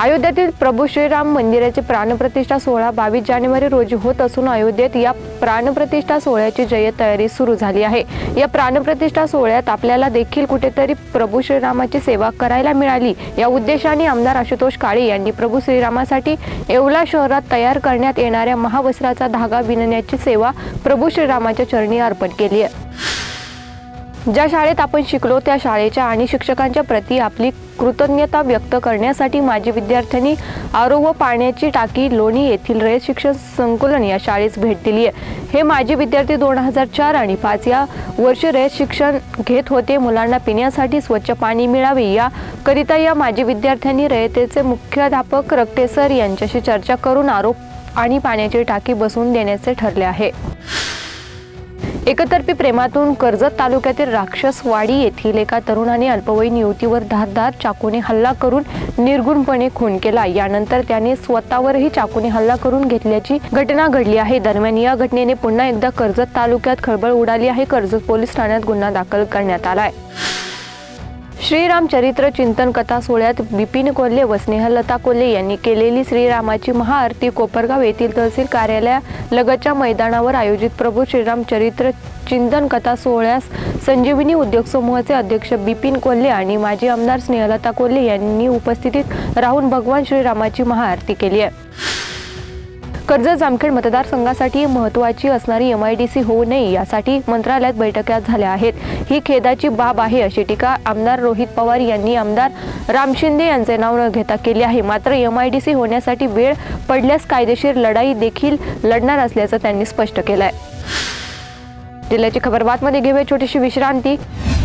अयोध्येतील प्रभू श्रीराम मंदिराची प्राणप्रतिष्ठा सोहळा बावीस जानेवारी रोजी होत असून अयोध्येत या प्राणप्रतिष्ठा सोहळ्याची जय तयारी सुरू झाली आहे. या प्राणप्रतिष्ठा सोहळ्यात आपल्याला देखील कुठेतरी प्रभू श्रीरामाची सेवा करायला मिळाली. या उद्देशाने आमदार आशुतोष काळे यांनी प्रभू श्रीरामासाठी येवला शहरात तयार करण्यात येणाऱ्या महावस्त्राचा धागा विणण्याची सेवा प्रभू श्रीरामाच्या चरणी अर्पण केली आहे. ज्या शाळेत आपण शिकलो त्या शाळेच्या आणि शिक्षकांच्या प्रती आपली कृतज्ञता व्यक्त करण्यासाठी माजी विद्यार्थ्यांनी आरो व पाण्याची टाकी लोणी येथील रयत शिक्षण संकुलन या शाळेस भेट दिली आहे. हे माझे विद्यार्थी दोन हजार चार आणि पाच या वर्ष रयत शिक्षण घेत होते. मुलांना पिण्यासाठी स्वच्छ पाणी मिळावे याकरिता या माझे विद्यार्थ्यांनी रयतेचे मुख्याध्यापक रक्तेसर यांच्याशी चर्चा करून आरोप आणि पाण्याची टाकी बसवून देण्याचे ठरले आहे. एकतर्फी प्रेमातून कर्जत तालुक्यातील राक्षसवाडी येथील एका तरुणाने अल्पवयीन युवतीवर धारदार चाकूने हल्ला करून निर्गुणपणे खून केला. यानंतर त्याने स्वतःवरही चाकूने हल्ला करून घेतल्याची घटना घडली आहे. दरम्यान या घटनेने पुन्हा एकदा कर्जत तालुक्यात खळबळ उडाली आहे. कर्जत पोलीस ठाण्यात गुन्हा दाखल करण्यात आला आहे चरित्र चिंतन कथा सोहळ्यात बिपिन कोल्हे व स्नेहलता कोल्हे यांनी केलेली श्रीरामाची महाआरती कोपरगाव येथील तहसील कार्यालया लगतच्या मैदानावर आयोजित. प्रभू श्रीराम चरित्र चिंतन कथा सोहळ्यास संजीवनी उद्योग समूहाचे अध्यक्ष बिपिन कोल्हे आणि माजी आमदार स्नेहलता कोल्हे यांनी उपस्थितीत राहून भगवान श्रीरामाची महाआरती केली आहे. कर्जत जामखेड मतदारसंघासाठी महत्त्वाची असणारी एम आय डी सी होऊ नये यासाठी मंत्रालयात बैठका झाल्या आहेत. ही खेदाची बाब आहे अशी टीका आमदार रोहित पवार यांनी आमदार राम शिंदे यांचे नाव न घेता केली आहे. मात्र एम आय डी सी होण्यासाठी वेळ पडल्यास कायदेशीर लढाई देखील लढणार असल्याचं त्यांनी स्पष्ट केलं आहे जिल्ह्याची खबर बातमध्ये घेऊया. छोटीशी विश्रांती.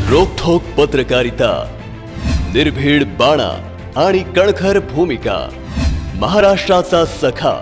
रोखोक पत्रकारिता निर्भीड बाणा आणि कणखर भूमिका महाराष्ट्राचा सखा.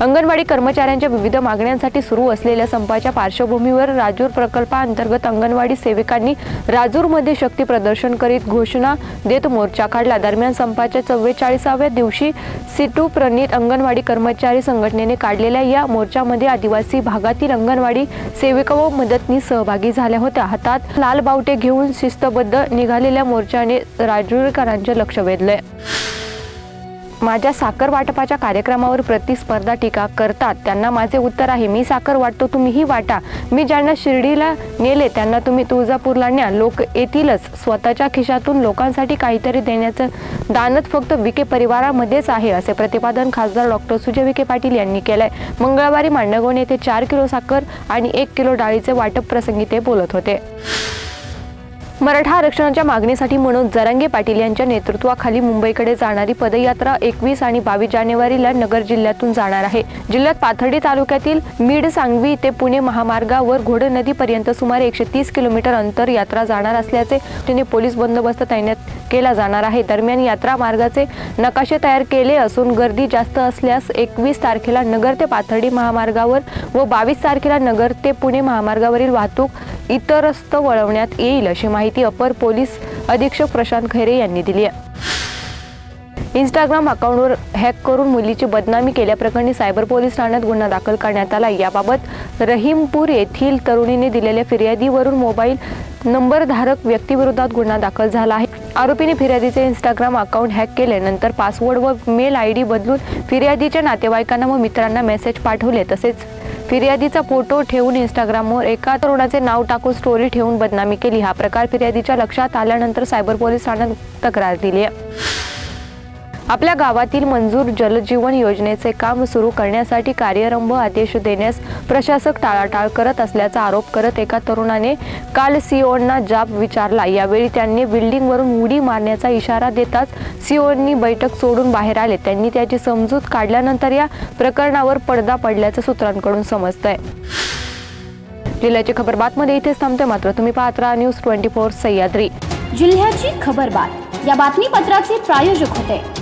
अंगणवाडी कर्मचाऱ्यांच्या विविध मागण्यांसाठी सुरू असलेल्या संपाच्या पार्श्वभूमीवर राजूर प्रकल्पाअंतर्गत अंगणवाडी सेविकांनी राजूरमध्ये शक्ती प्रदर्शन करीत घोषणा देत मोर्चा काढला. दरम्यान संपाच्या चव्वेचाळीसाव्या दिवशी सिटू प्रणित अंगणवाडी कर्मचारी संघटनेने काढलेल्या या मोर्चामध्ये आदिवासी भागातील अंगणवाडी सेविका व मदतनीस सहभागी झाल्या होत्या. हातात लाल बावटे घेऊन शिस्तबद्ध निघालेल्या मोर्चाने राजूरकरांचे लक्ष वेधले माझ्या साखर वाटपाच्या कार्यक्रमावर प्रतिस्पर्धा टीका करतात. त्यांना माझे उत्तर आहे मी साखर वाटतो तुम्हीही वाटा. मी ज्यांना शिर्डीला नेले त्यांना तुम्ही तुळजापूरला न्या. लोक येतीलच. स्वतःच्या खिशातून लोकांसाठी काहीतरी देण्याचं दानत फक्त विखे परिवारामध्येच आहे असे प्रतिपादन खासदार डॉक्टर सुजय विखे पाटील यांनी केलंय. मंगळवारी मांडगोण येथे चार किलो साखर आणि एक किलो डाळीचे वाटप प्रसंगी ते बोलत होते. मराठा आरक्षणाच्या मागणीसाठी मनोज जरांगे पाटील यांच्या नेतृत्वाखाली मुंबईकडे जाणारी पदयात्रा एकवीस आणि बावीस जानेवारीला नगर जिल्ह्यातून जाणार आहे. जिल्ह्यात पाथर्डी तालुक्यातील मीड सांगवी ते पुणे महामार्गावर घोड नदीपर्यंत सुमारे एकशे तीस किलोमीटर अंतर यात्रा जाणार असल्याचे तिने पोलीस बंदोबस्त तैनात केला जाणार आहे. दरम्यान यात्रा मार्गाचे नकाशे तयार केले असून गर्दी जास्त असल्यास एकवीस तारखेला नगर ते पाथर्डी महामार्गावर व बावीस तारखेला नगर ते पुणे महामार्गावरील वाहतूक इतरस्त वळवण्यात येईल अशी माहिती अपर पोलीस अधीक्षक प्रशांत खैरे यांनी दिली आहे. इंस्टाग्राम अकाउंटवर हॅक करून मुलीची बदनामी केल्याप्रकरणी सायबर पोलीस ठाण्यात गुन्हा दाखल करण्यात आला. याबाबत रहीमपूर येथील तरुणीने दिलेल्या फिर्यादीवरून मोबाईल नंबरधारक व्यक्तीविरोधात गुन्हा दाखल झाला आहे. आरोपीने फिर्यादीचे इंस्टाग्राम अकाउंट हॅक केल्यानंतर पासवर्ड व मेल आय डी बदलून फिर्यादीच्या नातेवाईकांना व मित्रांना मेसेज पाठवले तसेच फिर्यादीचा फोटो ठेवून इंस्टाग्रामवर एका तरुणाचे नाव टाकून स्टोरी ठेवून बदनामी केली. हा प्रकार फिर्यादीच्या लक्षात आल्यानंतर सायबर पोलीस ठाण्यात तक्रार दिली आहे. आपल्या गावातील मंजूर जलजीवन योजनेचे काम सुरू करण्यासाठी कार्यारंभ आदेश देण्यास प्रशासक टाळाटाळ करत असल्याचा आरोप करत एका तरुणाने काल सीओना जाब विचारला. यावेळी त्यांनी बिल्डिंगवरून उडी मारण्याचा इशारा देताच सीओनी बैठक सोडून बाहेर आले. त्यांनी त्याची समजूत काढल्यानंतर या प्रकरणावर पडदा पडल्याचं सूत्रांकडून समजतंय. जिल्ह्याची खबर बातमध्ये इथेच थांबते मात्र. तुम्ही पाहत राहा न्यूज ट्वेंटी फोर सह्याद्री. जिल्ह्याची खबरबात या बातमीपत्राचे प्रायोजक होते.